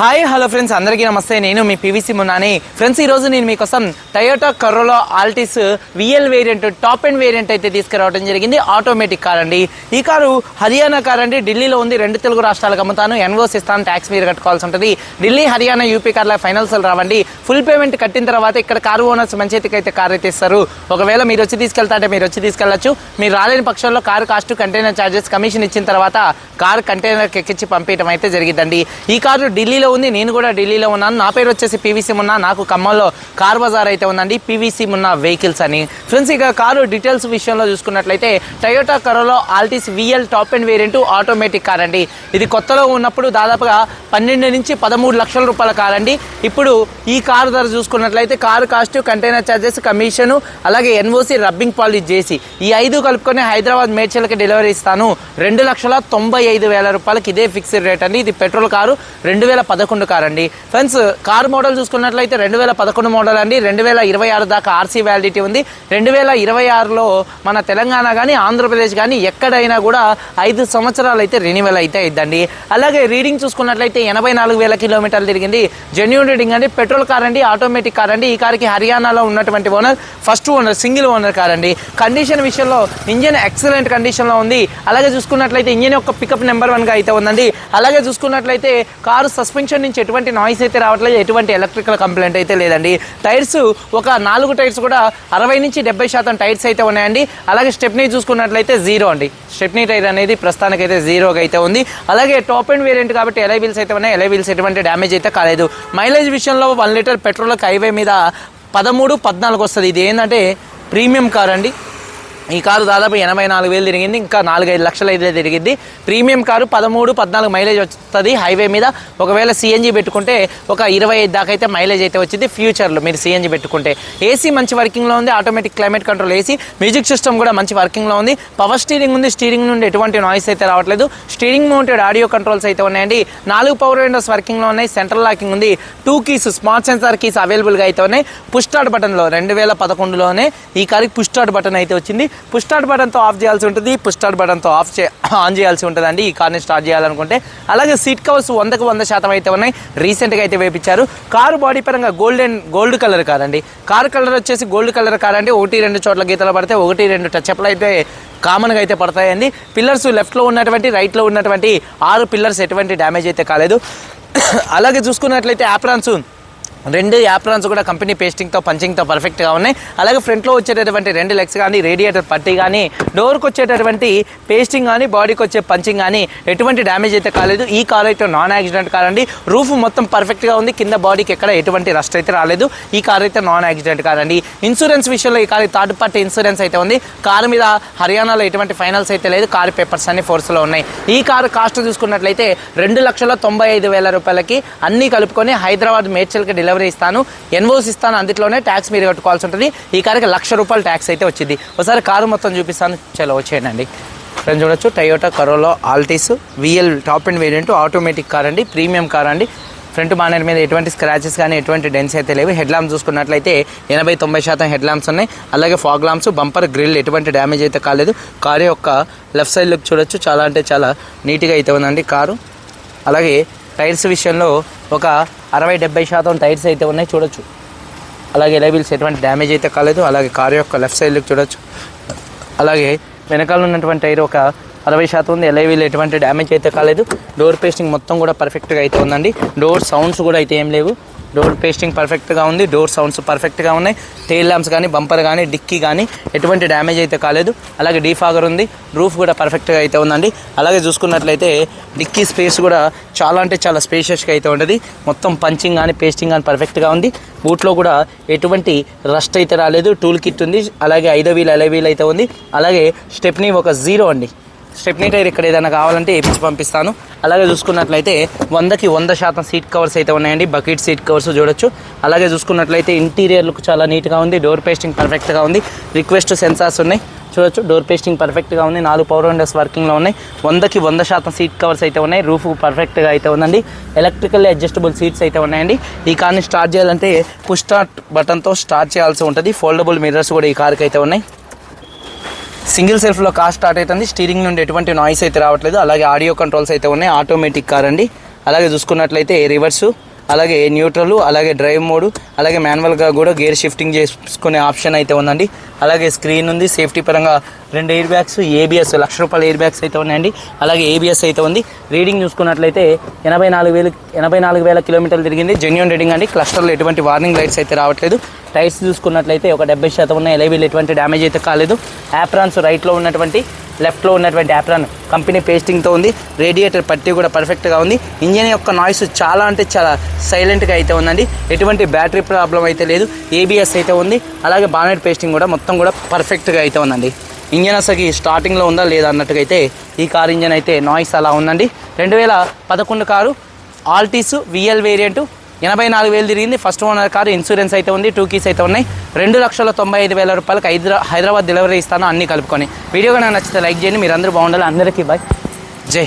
Hi hello friends అందరికీ నమస్తే. నేను మీ పీవీసీ మున్నాని ఫ్రెండ్స్ ఈరోజు నేను మీకోసం Toyota Corolla Altis VL variant top and variant అయితే తీసుకురావడం జరిగింది. ఆటోమేటిక్ కార్ అండి. ఈ కారు హర్యానా కార్ అండి. ఢిల్లీలో ఉంది. రెండు తెలుగు రాష్ట్రాలకు అమ్ముతాను. ఎన్వోస్ ఇస్తాను ట్యాక్స్ మీరు కట్టుకోవాల్సి ఉంటుంది. ఢిల్లీ హర్యానా యూపీ కార్ల ఫైనల్స్ రావండి. ఫుల్ పేమెంట్ కట్టిన తర్వాత ఇక్కడ కారు ఓనర్స్ మంచి అయితే కార్ అయితే ఇస్తారు ఒకవేళ మీరు వచ్చి తీసుకెళ్తా అంటే మీరు వచ్చి తీసుకెళ్ళొచ్చు మీరు రాలేని పక్షంలో car cost container charges commission ఇచ్చిన తర్వాత కారు కంటైనర్కి ఎక్కించి పంపించడం అయితే జరిగిందండి ఈ కారు ఢిల్లీలో ఉంది. నేను కూడా ఢిల్లీలో ఉన్నాను. నా పేరు వచ్చేసి పీవీసీ మున్నా. నాకు ఖమ్మంలో కార్ బజార్ అయితే ఉందండి. పీవీసీ మున్నా వెహికల్స్ అని. ఫ్రెండ్స్ ఇక కారు డీటెయిల్స్ విషయంలో చూసుకున్నట్లయితే Toyota Corolla Altis VL top and variant automatic car అండి. ఇది కొత్తలో ఉన్నప్పుడు దాదాపుగా పన్నెండు నుంచి పదమూడు లక్షల రూపాయల కార్ అండి. ఇప్పుడు ఈ కారు ధర చూసుకున్నట్లయితే car cost container charges commission అలాగే ఎన్ఓసి రబ్బింగ్ పాలిష్ చేసి ఈ ఐదు కలుపుకొని హైదరాబాద్ మేడ్చల్కి డెలివరీ ఇస్తాను. రెండు లక్షల తొంభై ఐదు వేల రూపాయలకి ఇదే ఫిక్స్డ్ రేట్ అండి. ఇది పెట్రోల్ కారు. రెండు వేల పదకొండు కార్ అండి ఫ్రెండ్స్ కార్ మోడల్ చూసుకున్నట్లయితే రెండు వేల పదకొండు మోడల్ అండి. రెండు వేల ఇరవై ఆరు దాకా ఆర్సీ వ్యాలిడిటీ ఉంది. రెండు వేల ఇరవై ఆరులో మన తెలంగాణ కానీ ఆంధ్రప్రదేశ్ కానీ ఎక్కడైనా కూడా ఐదు సంవత్సరాలు అయితే రెన్యువల్ అయితే ఇద్దండి అలాగే రీడింగ్ చూసుకున్నట్లయితే ఎనభై నాలుగు వేల కిలోమీటర్లు తిరిగింది. జెన్యున్ రీడింగ్ అండి. పెట్రోల్ కార్ అండి ఆటోమేటిక్ కార్ అండి. ఈ కార్కి హర్యానాలో ఉన్నటువంటి owner first owner single owner car అండి. కండిషన్ విషయంలో ఇంజిన్ ఎక్సలెంట్ కండిషన్లో ఉంది. అలాగే చూసుకున్నట్లయితే ఇంజిన్ యొక్క పికప్ నెంబర్ వన్గా అయితే ఉందండి. అలాగే చూసుకున్నట్లయితే కారు సస్పెన్షన్ నుంచి ఎటువంటి నాయిస్ అయితే రావట్లేదు ఎటువంటి ఎలక్ట్రికల్ కంప్లైంట్ అయితే లేదండి. టైర్స్ ఒక నాలుగు టైర్స్ కూడా అరవై నుంచి డెబ్బై శాతం టైర్స్ అయితే ఉన్నాయండి. అలాగే స్టెప్నీ చూసుకున్నట్లయితే జీరో అండి. స్టెప్నీ టైర్ అనేది ప్రస్తుతానికి అయితే జీరోగా అయితే ఉంది. అలాగే టాప్ అండ్ వేరియంట్ కాబట్టి ఎలై వీల్స్ అయితే ఉన్నాయి. ఎలై వీల్స్ ఎటువంటి డ్యామేజ్ అయితే కాలేదు. మైలేజ్ విషయంలో వన్ లీటర్ పెట్రోల్ హైవే మీద పదమూడు పద్నాలుగు వస్తుంది. ఇది ఏంటంటే ప్రీమియం కార్ అండి. ఈ కారు దాదాపు ఎనభై నాలుగు వేలు తిరిగింది ఇంకా నాలుగైదు లక్షలు అయితే తిరిగింది. ప్రీమియం కారు పదమూడు పద్నాలుగు మైలేజ్ వస్తుంది హైవే మీద. ఒకవేళ సిఎన్జి పెట్టుకుంటే ఒక ఇరవై ఐదు దాకా అయితే మైలేజ్ అయితే వచ్చింది ఫ్యూచర్లో మీరు సిఎన్జి పెట్టుకుంటే. ఏసీ మంచి వర్కింగ్లో ఉంది automatic climate control AC music system కూడా మంచి వర్కింగ్లో ఉంది. పవర్ స్టీరింగ్ ఉంది స్టీరింగ్ నుండి ఎటువంటి నాయిస్ అయితే రావట్లేదు. స్టీరింగ్ మౌంటెడ్ ఆడియో కంట్రోల్స్ అయితే ఉన్నాయండి. నాలుగు పవర్ విండోస్ వర్కింగ్లో ఉన్నాయి సెంట్రల్ లాకింగ్ ఉంది. Two keys smart sensor keys అవైలబుల్గా అయితే ఉన్నాయి. పుష్ స్టార్ట్ బటన్లో రెండు వేల పదకొండులోనే ఈ కారుకి పుష్ స్టార్ట్ బటన్ అయితే వచ్చింది. పుష్ స్టార్ట్ బటన్తో ఆఫ్ చేయాల్సి ఉంటుంది. పుష్ స్టార్ట్ బటన్తో ఆఫ్ చే ఆన్ చేయాల్సి ఉంటుందండి. ఈ కార్ని స్టార్ట్ చేయాలనుకుంటే. అలాగే సీట్ కవర్స్ వందకు వంద శాతం అయితే ఉన్నాయి. రీసెంట్గా అయితే వేపించారు. కారు బాడీ పరంగా గోల్డెన్ గోల్డ్ కలర్ కాదండి. కారు కలర్ వచ్చేసి గోల్డ్ కలర్ కార్ అండి ఒకటి రెండు చోట్ల గీతలు పడితే ఒకటి రెండు టచ్ప్లు అయితే కామన్గా అయితే పడతాయండి. పిల్లర్స్ లెఫ్ట్లో ఉన్నటువంటి రైట్లో ఉన్నటువంటి ఆరు పిల్లర్స్ ఎటువంటి డ్యామేజ్ అయితే కాలేదు. అలాగే చూసుకున్నట్లయితే యాప్రాన్స్ రెండు యాప్రాన్స్ కూడా కంపెనీ పేస్టింగ్తో పంచింగ్తో పర్ఫెక్ట్గా ఉన్నాయి. అలాగే ఫ్రంట్లో వచ్చేటటువంటి రెండు లెగ్స్ కానీ రేడియేటర్ పట్టి కానీ డోర్కి వచ్చేటటువంటి పేస్టింగ్ కానీ బాడీకి వచ్చే పంచింగ్ కానీ ఎటువంటి డ్యామేజ్ అయితే కాలేదు. ఈ కార్ అయితే నాన్ యాక్సిడెంట్ కార్ అండి. రూఫ్ మొత్తం పర్ఫెక్ట్గా ఉంది. కింద బాడీకి ఎక్కడ ఎటువంటి రస్ట్ అయితే రాలేదు. ఈ కార్ అయితే నాన్ యాక్సిడెంట్ కార్ అండి. ఇన్సూరెన్స్ విషయంలో ఈ కార్ థర్డ్ పార్టీ ఇన్సూరెన్స్ అయితే ఉంది. కారు మీద హర్యానాలో ఎటువంటి ఫైనల్స్ అయితే లేదు. కారు పేపర్స్ అన్ని ఫోర్స్లో ఉన్నాయి. ఈ కారు కాస్ట్ చూసుకున్నట్లయితే రెండు లక్షల తొంభై ఐదు వేల రూపాయలకి అన్నీ కలుపుకొని హైదరాబాద్ మేడ్చల్కి డెలివరీ ఇస్తాను. ఎన్వోస్ ఇస్తాను అందులోనే ట్యాక్స్ మీరు కట్టుకోవాల్సి ఉంటుంది. ఈ కారుకి లక్ష రూపాయలు ట్యాక్స్ అయితే వచ్చింది. ఒకసారి కారు మొత్తం చూపిస్తాను. చలో వచ్చేయండి. ఫ్రెండ్స్ చూడొచ్చు Toyota Corolla Altis VL top and variant automatic car అండి ప్రీమియం కార్ అండి. ఫ్రంట్ బానర్ మీద ఎటువంటి స్క్రాచెస్ కానీ ఎటువంటి డెన్స్ అయితే లేవు. హెడ్ ల్యాంప్స్ చూసుకున్నట్లయితే ఎనభై తొంభై శాతం హెడ్ ల్యాంప్స్ ఉన్నాయి. అలాగే ఫాగ్ ల్యాంప్స్ బంపర్ గ్రిల్ ఎటువంటి డ్యామేజ్ అయితే కాలేదు. కారు యొక్క లెఫ్ట్ సైడ్ లుక్ చూడొచ్చు. చాలా అంటే చాలా నీట్గా అయితే ఉందండి కారు. అలాగే టైర్స్ విషయంలో ఒక అరవై డెబ్బై శాతం టైర్స్ అయితే ఉన్నాయి చూడొచ్చు. అలాగే లైబిల్స్ ఎటువంటి డ్యామేజ్ అయితే కాలేదు అలాగే కారు యొక్క లెఫ్ట్ సైడ్ చూడొచ్చు. అలాగే వెనకాల ఉన్నటువంటి టైర్ ఒక అరవై శాతం ఉంది. ఎలైవీలు ఎటువంటి డ్యామేజ్ అయితే కాలేదు. డోర్ పేస్టింగ్ మొత్తం కూడా పర్ఫెక్ట్గా అయితే ఉందండి. డోర్ సౌండ్స్ కూడా అయితే ఏం లేవు. డోర్ పేస్టింగ్ పర్ఫెక్ట్గా ఉంది. డోర్ సౌండ్స్ పర్ఫెక్ట్గా ఉన్నాయి. టెయిల్ ల్యాంప్స్ కానీ బంపర్ కానీ డిక్కీ కానీ ఎటువంటి డ్యామేజ్ అయితే కాలేదు. అలాగే డీఫాగర్ ఉంది. రూఫ్ కూడా పర్ఫెక్ట్గా అయితే ఉందండి. అలాగే చూసుకున్నట్లయితే డిక్కీ స్పేస్ కూడా చాలా అంటే చాలా స్పేషియస్గా అయితే ఉంటుంది మొత్తం పంచింగ్ కానీ పేస్టింగ్ కానీ పర్ఫెక్ట్గా ఉంది. బూట్లో కూడా ఎటువంటి రస్ట్ అయితే రాలేదు. టూల్ కిట్ ఉంది. అలాగే ఐదో వీల్ అలై వీల్ అయితే ఉంది. అలాగే స్టెప్నీ ఒక జీరో అండి. స్టెప్నీ టైర్ ఇక్కడ ఏదైనా కావాలంటే వేపించి పంపిస్తాను. అలాగే చూసుకున్నట్లయితే వందకి వంద శాతం సీట్ కవర్స్ అయితే ఉన్నాయండి. బకెట్ సీట్ కవర్స్ చూడొచ్చు. అలాగే చూసుకున్నట్లయితే ఇంటీరియర్ లుక్ చాలా నీట్గా ఉంది. డోర్ పేస్టింగ్ పర్ఫెక్ట్గా ఉంది. రిక్వెస్ట్ సెన్సార్స్ ఉన్నాయి. చూడొచ్చు. డోర్ పేస్టింగ్ పర్ఫెక్ట్గా ఉంది. నాలుగు పవర్ విండోస్ వర్కింగ్లో ఉన్నాయి. వందకి వంద శాతం సీట్ కవర్స్ అయితే ఉన్నాయి. రూఫ్ పర్ఫెక్ట్గా అయితే ఉందండి. ఎలక్ట్రికల్ అడ్జస్టబుల్ సీట్స్ అయితే ఉన్నాయండి. ఈ కార్ని స్టార్ట్ చేయాలంటే పుష్ స్టార్ట్ బటన్తో స్టార్ట్ చేయాల్సి ఉంటుంది. ఫోల్డబుల్ మిర్రర్స్ కూడా ఈ కార్కి అయితే ఉన్నాయి. సింగిల్ సెల్ఫ్లో కార్ స్టార్ట్ అవుతుంది. స్టీరింగ్ నుండి ఎటువంటి నాయిస్ అయితే రావట్లేదు. అలాగే ఆడియో కంట్రోల్స్ అయితే ఉన్నాయి. ఆటోమేటిక్ కార్ అండి. అలాగే చూసుకున్నట్లయితే రివర్సు అలాగే న్యూట్రల్ అలాగే డ్రైవ్ మోడ్ అలాగే మాన్యువల్గా కూడా గేర్ షిఫ్టింగ్ చేసుకునే ఆప్షన్ అయితే ఉందండి. అలాగే స్క్రీన్ ఉంది సేఫ్టీ పరంగా రెండు ఎయిర్ బ్యాగ్స్ ఏబిఎస్ లక్ష రూపాయల ఎయిర్ బ్యాగ్స్ అయితే ఉన్నాయండి. అలాగే ఏబిఎస్ అయితే ఉంది. రీడింగ్ చూసుకున్నట్లయితే ఎనభై నాలుగు వేలు ఎనభై నాలుగు వేల కిలోమీటర్లు తిరిగింది. జెన్యున్ రీడింగ్ అండి. క్లస్టర్లో ఎటువంటి వార్నింగ్ లైట్స్ అయితే రావట్లేదు. టైర్స్ చూసుకున్నట్లయితే ఒక డెబ్బై శాతం ఉన్నాయి ఎలైవీలు ఎటువంటి డ్యామేజ్ అయితే కాలేదు. యాప్రాన్స్ రైట్లో ఉన్నటువంటి లెఫ్ట్లో ఉన్నటువంటి యాప్రాన్ కంపెనీ పేస్టింగ్తో ఉంది. రేడియేటర్ పట్టి కూడా పర్ఫెక్ట్గా ఉంది. ఇంజిన్ యొక్క నాయిస్ చాలా అంటే చాలా సైలెంట్గా అయితే ఉందండి. ఎటువంటి బ్యాటరీ ప్రాబ్లం అయితే లేదు. ఏబిఎస్ అయితే ఉంది. అలాగే బానెట్ పేస్టింగ్ కూడా మొత్తం మొత్తం కూడా పర్ఫెక్ట్గా అయితే ఉందండి. ఇంజన్ అసలు స్టార్టింగ్లో ఉందా లేదా అన్నట్టుగా అయితే ఈ కార్ ఇంజన్ అయితే నాయిస్ అలా ఉందండి. రెండు వేల పదకొండు కారు ఆల్టీస్ విఎల్ వేరియంట్ ఎనభై నాలుగు వేలు తిరిగింది. ఫస్ట్ ఓనర్ కారు ఇన్సూరెన్స్ అయితే ఉంది టూ కీస్ అయితే ఉన్నాయి. రెండు లక్షల తొంభై ఐదు వేల రూపాయలకు హైదరా హైదరాబాద్ డెలివరీ ఇస్తాను అన్నీ కలుపుకొని. వీడియో కనుక నచ్చితే లైక్ చేయండి మీరు అందరూ బాగుండాలి. అందరికీ బాయ్ జై